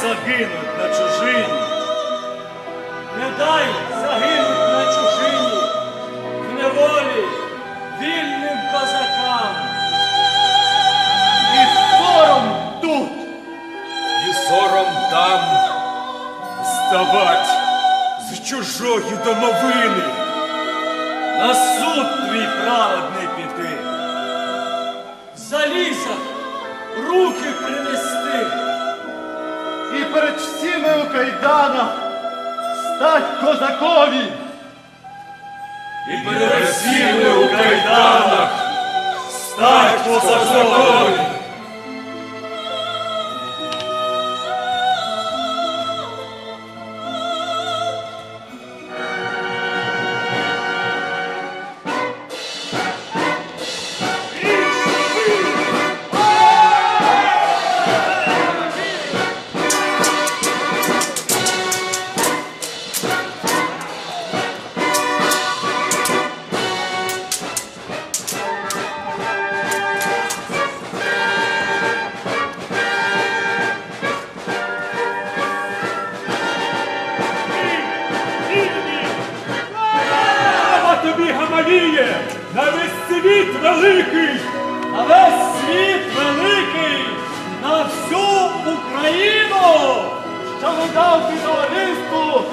загинуть на чужині. Не дай загинуть на чужині, в неволі вільним козакам. І сором тут, І сором там вставать з чужої домовини. на суд твій праведний піти. Заліза руки принести. І перед всіми у кайданах стать козакові. І перед всіми у кайданах стать козакові. Тобі, на весь світ великий! На весь світ великий, на всю Україну, Що не дав ти товариству.